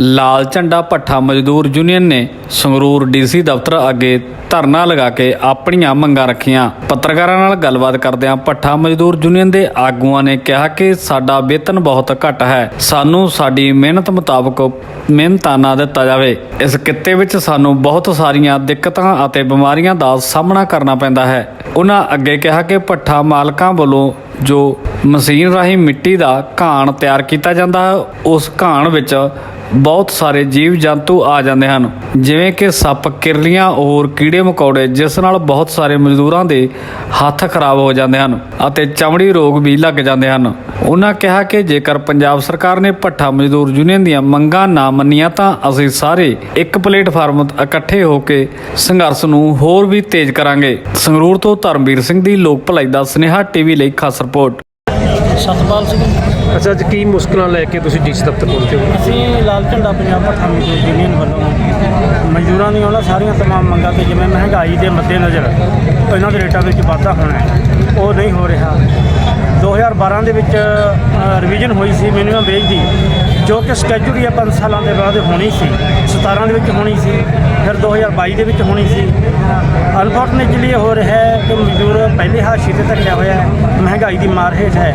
ਲਾਲ ਝੰਡਾ ਭੱਠਾ ਮਜ਼ਦੂਰ ਯੂਨੀਅਨ ਨੇ ਸੰਗਰੂਰ ਡੀਸੀ ਦਫ਼ਤਰ ਅੱਗੇ ਧਰਨਾ ਲਗਾ ਕੇ ਆਪਣੀਆਂ ਮੰਗਾਂ ਰੱਖੀਆਂ। ਪੱਤਰਕਾਰਾਂ ਨਾਲ ਗੱਲਬਾਤ ਕਰਦਿਆਂ ਭੱਠਾ ਮਜ਼ਦੂਰ ਯੂਨੀਅਨ ਦੇ ਆਗੂਆਂ ਨੇ ਕਿਹਾ ਕਿ ਸਾਡਾ ਵੇਤਨ ਬਹੁਤ ਘੱਟ ਹੈ। ਸਾਨੂੰ ਸਾਡੀ ਮਿਹਨਤ ਮੁਤਾਬਕ ਮਿਹਨਤਾਂ ਨਾ ਦਿੱਤਾ ਜਾਵੇ। ਇਸ ਕਿੱਤੇ ਵਿੱਚ ਸਾਨੂੰ ਬਹੁਤ ਸਾਰੀਆਂ ਦਿੱਕਤਾਂ ਅਤੇ ਬਿਮਾਰੀਆਂ ਦਾ ਸਾਹਮਣਾ ਕਰਨਾ ਪੈਂਦਾ ਹੈ। ਉਹਨਾਂ ਅੱਗੇ ਕਿਹਾ ਕਿ ਭੱਠਾ ਮਾਲਕਾਂ ਵੱਲੋਂ ਜੋ ਮਸ਼ੀਨ ਰਾਹੀਂ ਮਿੱਟੀ ਦਾ ਘਾਣ ਤਿਆਰ ਕੀਤਾ ਜਾਂਦਾ ਹੈ, ਉਸ ਘਾਣ ਵਿੱਚ ਬਹੁਤ ਸਾਰੇ ਜੀਵ ਜੰਤੂ ਆ ਜਾਂਦੇ ਹਨ, ਜਿਵੇਂ ਕਿ ਸੱਪ, ਕਿਰਲੀਆਂ ਔਰ ਕੀੜੇ ਮਕੌੜੇ, ਜਿਸ ਨਾਲ ਬਹੁਤ ਸਾਰੇ ਮਜ਼ਦੂਰਾਂ ਦੇ ਹੱਥ ਖਰਾਬ ਹੋ ਜਾਂਦੇ ਹਨ ਅਤੇ ਚਮੜੀ ਰੋਗ ਵੀ ਲੱਗ ਜਾਂਦੇ ਹਨ। ਉਹਨਾਂ ਕਿਹਾ ਕਿ ਜੇਕਰ ਪੰਜਾਬ ਸਰਕਾਰ ਨੇ ਭੱਠਾ ਮਜ਼ਦੂਰ ਯੂਨੀਅਨ ਦੀਆਂ ਮੰਗਾਂ ਨਾ ਮੰਨੀਆਂ ਤਾਂ ਅਸੀਂ ਸਾਰੇ ਇੱਕ ਪਲੇਟਫਾਰਮ ਇਕੱਠੇ ਹੋ ਕੇ ਸੰਘਰਸ਼ ਨੂੰ ਹੋਰ ਵੀ ਤੇਜ਼ ਕਰਾਂਗੇ। ਸੰਗਰੂਰ ਤੋਂ ਧਰਮਵੀਰ ਸਿੰਘ ਦੀ ਲੋਕ ਭਲਾਈ ਦਾ ਸੁਨੇਹਾ, ਟੀਵੀ ਲਈ ਖਾਸ ਰਿਪੋਰਟ। ਸਤਪਾਲ ਸਿੰਘ। ਅੱਛਾ ਅੱਜ ਕੀ ਮੁਸ਼ਕਲਾਂ ਲੈ ਕੇ ਤੁਸੀਂ ਡੀਸੀ ਦਫ਼ਤਰ ਪਹੁੰਚੇ ਹੋ? ਅਸੀਂ ਲਾਲ ਝੰਡਾ ਪੰਜਾਬ ਭੱਠਾ ਮਜ਼ਦੂਰ ਯੂਨੀਅਨ ਵੱਲੋਂ ਮਜ਼ਦੂਰਾਂ ਦੀਆਂ ਉਹਨਾਂ ਸਾਰੀਆਂ ਤਮਾਮ ਮੰਗਾਂ ਤੇ ਜਿਵੇਂ ਮਹਿੰਗਾਈ ਦੇ ਮੱਦੇਨਜ਼ਰ ਇਹਨਾਂ ਦੇ ਰੇਟਾਂ ਵਿੱਚ ਵਾਧਾ ਹੋਣਾ ਹੈ ਉਹ ਨਹੀਂ ਹੋ ਰਿਹਾ। 2012 ਦੇ ਵਿੱਚ ਰਿਵੀਜ਼ਨ ਹੋਈ ਸੀ ਮਿਨੀਮਮ ਵੇਜ ਦੀ ਜੋ ਕਿ ਸਕੈਜੂਲ ਹੈ 5 ਸਾਲਾਂ ਦੇ ਬਾਅਦ ਹੋਣੀ ਸੀ 17 ਦੇ ਵਿੱਚ ਹੋਣੀ ਸੀ ਫਿਰ 2022 ਦੇ ਵਿੱਚ ਹੋਣੀ ਸੀ। ਅਨਫੋਰਚੂਨੇਟਲੀ ਹੋ ਰਿਹਾ ਹੈ ਕਿ ਮਜ਼ਦੂਰ ਤੇ ਧੱਕਿਆ ਹੋਇਆ ਹੈ। ਮਹਿੰਗਾਈ ਦੀ ਮਾਰ ਹੇਠ ਹੈ।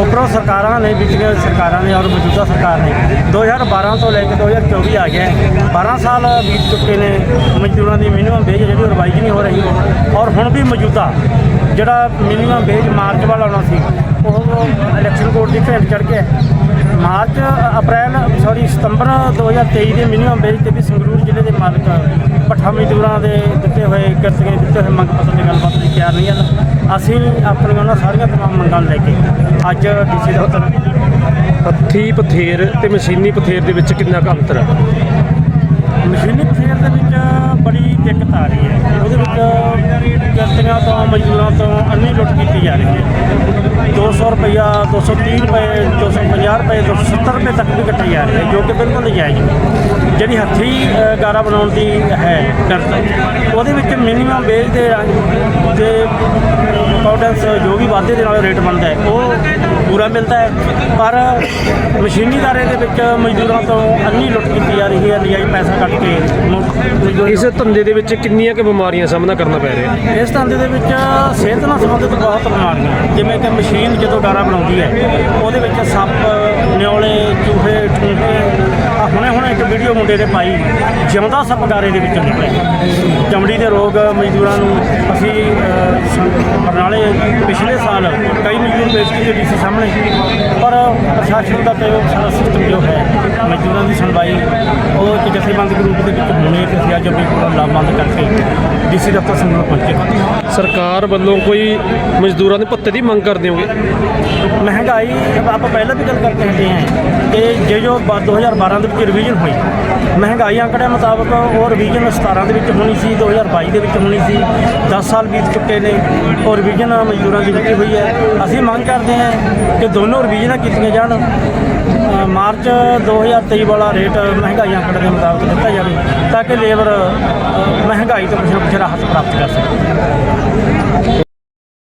ਉੱਪਰੋਂ ਸਰਕਾਰਾਂ ਨੇ, ਪਿਛਲੀਆਂ ਸਰਕਾਰਾਂ ਨੇ ਔਰ ਮੌਜੂਦਾ ਸਰਕਾਰ ਨੇ 2012 ਤੋਂ ਲੈ ਕੇ 2024 ਆ ਗਿਆ ਹੈ। 12 ਸਾਲ ਬੀਤ ਚੁੱਕੇ ਨੇ ਮਜ਼ਦੂਰਾਂ ਦੀ ਮਿਨੀਮਮ ਵੇਜ ਜਿਹੜੀ ਉਹ ਰਿਵਾਈਜ਼ ਨਹੀਂ ਹੋ ਰਹੀ। ਔਰ ਹੁਣ ਵੀ ਮੌਜੂਦਾ ਜਿਹੜਾ ਮਿਨੀਮਮ ਵੇਜ ਮਾਰਚ ਵਾਲਾ ਆਉਣਾ ਸੀ, ਉਹ ਇਲੈਕਸ਼ਨ ਕੋਡ ਦੀ ਭੇਟ ਚੜ ਗਿਆ ਮਾਰਚ, ਅਪ੍ਰੈਲ ਸੌਰੀ ਸਤੰਬਰ 2023 ਦੇ ਮਿਨੀਮਮ ਵੇਜ ਤੇ ਵੀ ਸੰਗਰੂਰ ਜ਼ਿਲ੍ਹੇ ਦੇ ਮਾਲਕ, ਭੱਠਾ ਮਜ਼ਦੂਰਾਂ ਦੇ ਹੋਏ ਕਿਰਤੀਆਂ ਦੇ ਦਿੱਤੇ ਹੋਏ ਮੰਗ ਪੱਤਰ ਦੀ ਗੱਲਬਾਤ ਲਈ ਤਿਆਰ ਨਹੀਂ ਹਨ ਅਸੀਂ ਆਪਣੀਆਂ ਉਹਨਾਂ ਸਾਰੀਆਂ ਤਮਾਮ ਮੰਗਾਂ ਨੂੰ ਲੈ ਕੇ ਅੱਜ ਡੀਸੀ ਦਫ਼ਤਰ ਹੱਥੀ ਪਥੇਰ ਤੇ ਮਸ਼ੀਨੀ ਪਥੇਰ ਦੇ ਵਿੱਚ ਕਿੰਨਾ ਕੁ ਅੰਤਰ ਹੈ ਮਸ਼ੀਨੀ ਫੇਰ ਦੇ ਵਿੱਚ ਬੜੀ ਦਿੱਕਤ ਆ ਰਹੀ ਹੈ। ਉਹਦੇ ਵਿੱਚ ਕਿਰਤੀਆਂ ਤੋਂ ਮਜ਼ਦੂਰਾਂ ਤੋਂ ਅੰਨੀ ਲੁੱਟ ਕੀਤੀ ਜਾ ਰਹੀ ਹੈ। 200 ਰੁਪਇਆ 230 ਰੁਪਏ 250 ਰੁਪਏ 270 ਰੁਪਏ ਤੱਕ ਵੀ ਕੱਟੀ ਜਾ ਰਹੀ ਹੈ ਜੋ ਕਿ ਬਿਲਕੁਲ ਨਜਾਇਜ਼ ਹੈ। ਜਿਹੜੀ ਹੱਥੀ ਅ, ਗਾਰਾ ਬਣਾਉਣ ਦੀ ਹੈ ਕਿਰਤ ਉਹਦੇ ਵਿੱਚ ਮਿਨੀਮਮ ਵੇਜ ਦੇ ਤੇ ਅਕਾਊਂਟੈਂਸ ਜੋ ਵੀ ਵਾਧੇ ਦੇ ਨਾਲ ਰੇਟ ਬਣਦਾ ਹੈ ਉਹ ਪੂਰਾ ਮਿਲਦਾ ਹੈ। ਪਰ ਮਸ਼ੀਨੀ ਦਾਰੇ ਦੇ ਵਿੱਚ ਮਜ਼ਦੂਰਾਂ ਤੋਂ ਅੰਨੀ ਲੁੱਟ ਕੀਤੀ ਜਾ ਰਹੀ ਹੈ ਨਜਾਇਜ਼ ਪੈਸਾ ਕੱਟ ਕੇ। ਇਸ ਧੰਦੇ ਦੇ ਵਿੱਚ ਕਿੰਨੀਆਂ ਕੁ ਬਿਮਾਰੀਆਂ ਦਾ ਸਾਹਮਣਾ ਕਰਨਾ ਪੈ ਰਿਹਾ? ਹੈ ਇਸ ਧੰਦੇ ਦੇ ਵਿੱਚ ਸਿਹਤ ਨਾਲ ਸੰਬੰਧਿਤ ਬਹੁਤ ਬਿਮਾਰੀਆਂ ਜਿਵੇਂ ਕਿ ਮਸ਼ੀਨ ਜਦੋਂ ਗਾਰਾ ਬਣਾਉਂਦੀ ਹੈ, ਉਹਦੇ ਵਿੱਚ ਸੱਪ ਨਿਉਲੇ ਚੂਹੇ ਟੂਹੇ ਹੁਣੇ ਹੁਣੇ ਇੱਕ ਵੀਡੀਓ ਮੁੰਡੇ ਨੇ ਪਾਈ, ਜਿਉਂਦਾ ਸੱਪ ਗਾਰੇ ਦੇ ਵਿੱਚ ਨਿਕਲਿਆ ਚਮੜੀ ਦੇ ਰੋਗ ਮਜ਼ਦੂਰਾਂ ਨੂੰ ਅਸੀਂ ਬਰਨਾਲੇ ਪਿਛਲੇ ਸਾਲ ਕਈ ਮਜ਼ਦੂਰ ਪੇਸ਼ ਕੀਤੇ ਡੀਸੀ ਸਾਹਮਣੇ, ਪਰ ਪ੍ਰਸ਼ਾਸਨ ਦਾ ਤੇ ਉਹ ਸਾਰਾ ਜੋ ਹੈ ਮਜ਼ਦੂਰਾਂ ਦੀ ਸੁਣਵਾਈ ਉਹ ਇੱਕ ਜਥੇਬੰਦ ਦੇ ਰੂਪ ਦੇ ਵਿੱਚ ਹੋਣੀ ਤੇ ਅਸੀਂ ਅੱਜ ਆਪਣੀ ਪੂਰਾ ਲਾਮਬੰਦ ਕਰਕੇ ਡੀਸੀ ਦਫ਼ਤਰ ਸੰਗਰੂਰ ਪਹੁੰਚੇ ਸਰਕਾਰ ਵੱਲੋਂ ਕੋਈ ਮਜ਼ਦੂਰਾਂ ਦੇ ਭੱਤੇ ਦੀ ਮੰਗ ਕਰਦੇ ਹੋਗੇ? ਮਹਿੰਗਾਈ ਆਪਾਂ ਪਹਿਲਾਂ ਵੀ ਗੱਲ ਕਰਕੇ ਹਟੇ ਹਾਂ ਕਿ ਜੇ ਜੋ ਬ- 2012 ਦੇ ਵਿੱਚ ਰਿਵੀਜ਼ਨ ਹੋਈ ਮਹਿੰਗਾਈ ਆંકੜਿਆਂ ਮੁਤਾਬਕ ਉਹ ਰਿਵੀਜ਼ਨ 17 ਦੇ ਵਿੱਚ ਹੋਣੀ ਸੀ 2022 ਦੇ ਵਿੱਚ ਹੋਣੀ ਸੀ 10 ਸਾਲ ਬੀਤ ਚੁੱਕੇ ਨੇ ਉਹ ਰਿਵੀਜ਼ਨ ਮਜ਼ਦੂਰਾਂ ਦੀ ਕੀਤੀ ਹੋਈ ਹੈ। ਅਸੀਂ ਮੰਗ ਕਰਦੇ ਹਾਂ ਕਿ ਦੋਨੋਂ ਰਿਵੀਜ਼ਨਾਂ ਕੀਤੀਆਂ ਜਾਣ। ਮਾਰਚ 2023 ਵਾਲਾ ਰੇਟ ਮਹਿੰਗਾਈ ਆંકੜੇ ਦੇ ਮੁਤਾਬਕ ਦਿੱਤਾ ਜਾਵੇ ਤਾਂ ਕਿ ਲੇਬਰ ਮਹਿੰਗਾਈ ਤੋਂ ਕੁਛ ਨਾ ਕੁਛ ਰਾਹਤ ਪ੍ਰਾਪਤ ਕਰ ਸਕੇ।